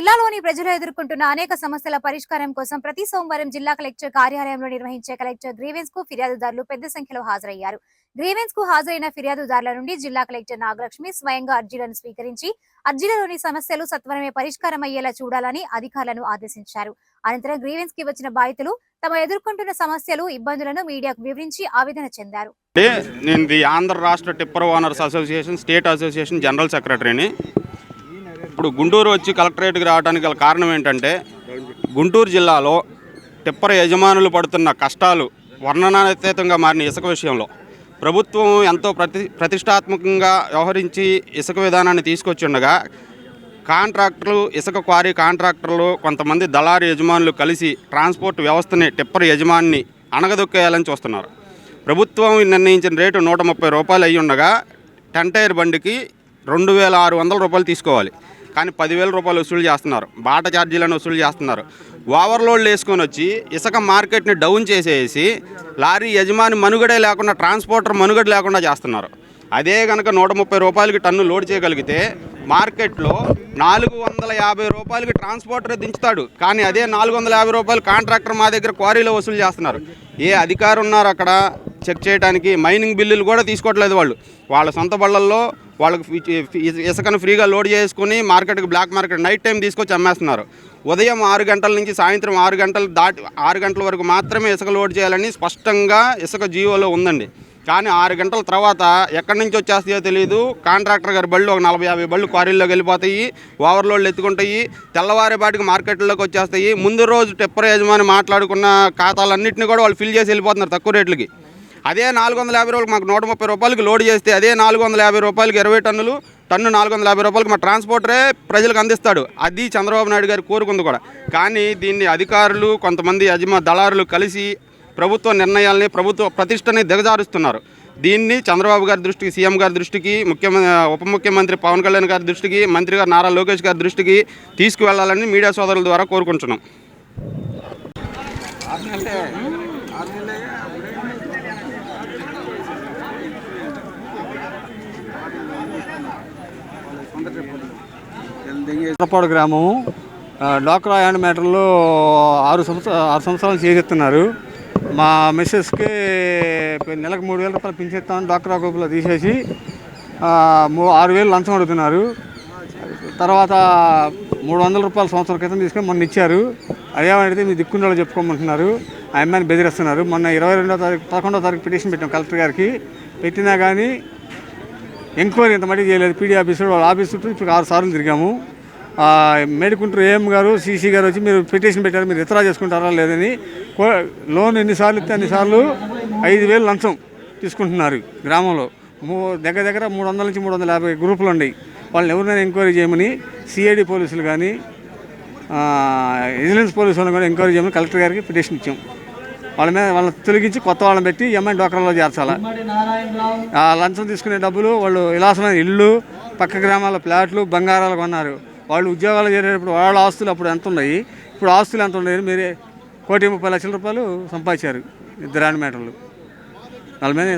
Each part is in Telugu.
జిల్లాలోని ప్రజలు ఎదుర్కొంటున్న అనేక సమస్యల పరిష్కారం కోసం ప్రతి సోమవారం జిల్లా కలెక్టర్ కార్యాలయంలో నిర్వహించే కలెక్టర్ గ్రీవెన్స్కు ఫిర్యాదుదారులు పెద్ద సంఖ్యలో హాజరయ్యారు. గ్రీవెన్స్కు హాజరైన ఫిర్యాదుదారుల నుండి జిల్లా కలెక్టర్ నాగలక్ష్మి స్వయంగా అర్జీలను స్వీకరించి అర్జీలలోని సమస్యలు సత్వరమే పరిష్కారం అయ్యేలా చూడాలని అధికారులను ఆదేశించారు. అనంతరం గ్రీవెన్స్కి వచ్చిన బాధితులు తమ ఎదుర్కొంటున్న సమస్యలు ఇబ్బందులను మీడియాకు వివరించి ఆవేదన చెందారు. అంటే నేను ది ఆంధ్ర రాష్ట్ర tipper owners association state association general సెక్రటరీని. ఇప్పుడు గుంటూరు వచ్చి కలెక్టరేట్కి రావడానికి గల కారణం ఏంటంటే గుంటూరు జిల్లాలో టిప్పర్ యజమానులు పడుతున్న కష్టాలు వర్ణనాతీతంగా మారిన ఇసుక విషయంలో ప్రభుత్వం ఎంతో ప్రతి ప్రతిష్టాత్మకంగా వ్యవహరించి ఇసుక విధానాన్ని తీసుకొచ్చిండగా కాంట్రాక్టర్లు ఇసుక క్వారీ కాంట్రాక్టర్లు కొంతమంది దళారు యజమానులు కలిసి ట్రాన్స్పోర్ట్ వ్యవస్థని టిప్పర్ యజమాని అణగదొక్కేయాలని చూస్తున్నారు. ప్రభుత్వం నిర్ణయించిన రేటు నూట ముప్పై రూపాయలు అయ్యి ఉండగా టెన్ టైర్ బండికి రెండు వేల ఆరు వందల రూపాయలు తీసుకోవాలి. కానీ పదివేల రూపాయలు వసూలు చేస్తున్నారు. బాట ఛార్జీలను వసూలు చేస్తున్నారు. ఓవర్లోడ్లు వేసుకొని వచ్చి ఇసుక మార్కెట్ని డౌన్ చేసేసి లారీ యజమాని మనుగడే లేకుండా ట్రాన్స్పోర్టర్ మనుగడ లేకుండా చేస్తున్నారు. అదే కనుక నూట ముప్పై రూపాయలకి టన్ను లోడ్ చేయగలిగితే మార్కెట్లో నాలుగు వందల యాభై రూపాయలకి ట్రాన్స్పోర్టర్ దించుతాడు. కానీ అదే నాలుగు వందల యాభై రూపాయలు కాంట్రాక్టర్ మా దగ్గర క్వారీలో వసూలు చేస్తున్నారు. ఏ అధికారులు ఉన్నారు అక్కడ? చెక్ చేయడానికి మైనింగ్ బిల్లులు కూడా తీసుకోవట్లేదు వాళ్ళు. వాళ్ళ సొంత బళ్ళల్లో వాళ్ళకి ఇసుకను ఫ్రీగా లోడ్ చేసుకుని మార్కెట్కి బ్లాక్ మార్కెట్ నైట్ టైం తీసుకొచ్చి అమ్మేస్తున్నారు. ఉదయం ఆరు గంటల నుంచి సాయంత్రం ఆరు గంటలు దాటి ఆరు గంటల వరకు మాత్రమే ఇసుక లోడ్ చేయాలని స్పష్టంగా ఇసుక జీవోలో ఉందండి. కానీ ఆరు గంటల తర్వాత ఎక్కడి నుంచి వచ్చేస్తాయో తెలియదు కాంట్రాక్టర్ గారి బళ్ళు ఒక నలభై యాభై బళ్ళు క్వారీల్లోకి వెళ్ళిపోతాయి ఓవర్లోడ్లు ఎత్తుకుంటాయి తెల్లవారేపాటికి మార్కెట్లోకి వచ్చేస్తాయి. ముందు రోజు టెప్పర్ యజమాని మాట్లాడుకున్న ఖాతాలన్నింటినీ కూడా వాళ్ళు ఫిల్ చేసి వెళ్ళిపోతున్నారు తక్కువ రేట్లకి. అదే నాలుగు వందల యాభై రూపాయలు మాకు నూట ముప్పై రూపాయలకి లోడ్ చేస్తే అదే నాలుగు వందల యాభై రూపాయలకి ఇరవై టన్నులు టన్ను నాలుగు వందల యాభై రూపాయలకి మా ట్రాన్స్పోర్టరే ప్రజలకు అందిస్తాడు. అది చంద్రబాబు నాయుడు గారు కోరుకుంది కూడా. కానీ దీన్ని అధికారులు కొంతమంది యజమా దళారులు కలిసి ప్రభుత్వ నిర్ణయాల్ని ప్రభుత్వ ప్రతిష్టని దిగజారుస్తున్నారు. దీన్ని చంద్రబాబు గారి దృష్టికి సీఎం గారి దృష్టికి ముఖ్యమంత్రి ఉప ముఖ్యమంత్రి పవన్ కళ్యాణ్ గారి దృష్టికి మంత్రి గారు నారా లోకేష్ గారి దృష్టికి తీసుకువెళ్ళాలని మీడియా సోదరుల ద్వారా కోరుకుంటున్నాం. ఎర్రపాడు గ్రామము డాక్రా యాండ్ మ్యాటర్లో ఆరు సంవత్సరాలు ఆరు సంవత్సరాలు చేసేస్తున్నారు. మా మిస్సెస్కి నెలకు మూడు వేల రూపాయలు పెంచేస్తామని డాక్రా గ్రూప్లో తీసేసి మూ- ఆరు వేలు లంచం అడుగుతున్నారు. తర్వాత మూడు వందల రూపాయలు సంవత్సరం క్రితం తీసుకొని మొన్న ఇచ్చారు. అదేమంటే మీ దిక్కుండా చెప్పుకోమంటున్నారు. ఆ అమ్మాయిని బెదిరిస్తున్నారు. మొన్న ఇరవై రెండో తారీఖు పదకొండో తారీఖు పిటిషన్ పెట్టాం కలెక్టర్ గారికి. పెట్టినా కానీ ఎంక్వైరీ ఇంత మట్టి చేయలేదు. పీడీ ఆఫీసు వాళ్ళ ఆఫీస్ చుట్టూ ఇప్పుడు ఆరు సార్లు తిరిగాము. మేడుకుంటూ ఏఎం గారు సీసీ గారు వచ్చి మీరు పిటిషన్ పెట్టారు మీరు ఇతరా చేసుకుంటారా లేదని కో- లోన్ ఎన్నిసార్లు ఇస్తే అన్నిసార్లు ఐదు వేలు లంచం తీసుకుంటున్నారు గ్రామంలో. మూ దగ్గర దగ్గర మూడు వందల నుంచి మూడు వందల యాభై గ్రూపులు ఉన్నాయి. వాళ్ళని ఎవరినైనా ఎంక్వైరీ చేయమని సిఐడి పోలీసులు కానీ విజిలెన్స్ వాళ్ళని కూడా ఎంక్వైరీ చేయమని కలెక్టర్ గారికి పిటిషన్ ఇచ్చాం. వాళ్ళ మీద వాళ్ళని తొలగించి కొత్త వాళ్ళని పెట్టి ఎంఐ డోకరాలో చేర్చాలి. ఆ లంచం తీసుకునే డబ్బులు వాళ్ళు విలాసమైన ఇల్లు పక్క గ్రామాల ఫ్లాట్లు బంగారాలు కొన్నారు. వాళ్ళు ఉద్యోగాలు చేరేటప్పుడు వాళ్ళ ఆస్తులు అప్పుడు ఎంత ఉన్నాయి? ఇప్పుడు ఆస్తులు ఎంత ఉన్నాయి? మీరే కోటి ముప్పై లక్షల రూపాయలు సంపాదించారు ఇద్దరు హ్యాండ్ మేటర్లు వాళ్ళ మీద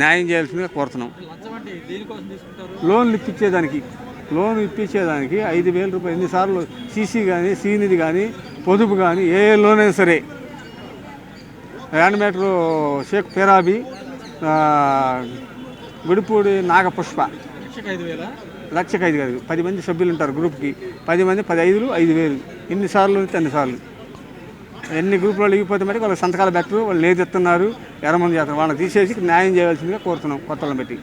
న్యాయం చేయాల్సిందిగా కోరుతున్నాం. లోన్లు ఇప్పించేదానికి లోన్ ఇప్పించేదానికి ఐదు వేల రూపాయలు. ఎన్నిసార్లు సీసీ కానీ సీనిది కానీ పొదుపు కానీ ఏ లోన్ అయినా సరే. Hand shake పేరాబి Gudipudi Nagapushpa. లక్షకు ఐదు కాదు. పది మంది సభ్యులు ఉంటారు గ్రూప్కి. పది మంది పది ఐదులు ఐదు వేలు. ఎన్నిసార్లు అయితే అన్నిసార్లు ఎన్ని గ్రూపులు లిగిపోతే మరి వాళ్ళ సంతకాలు పెట్టరు వాళ్ళు లేదు ఎత్తున్నారు ఎర్రమంది చేస్తారు వాళ్ళని తీసేసి న్యాయం చేయాల్సిందిగా కోరుతున్నాం కొత్తలను పెట్టి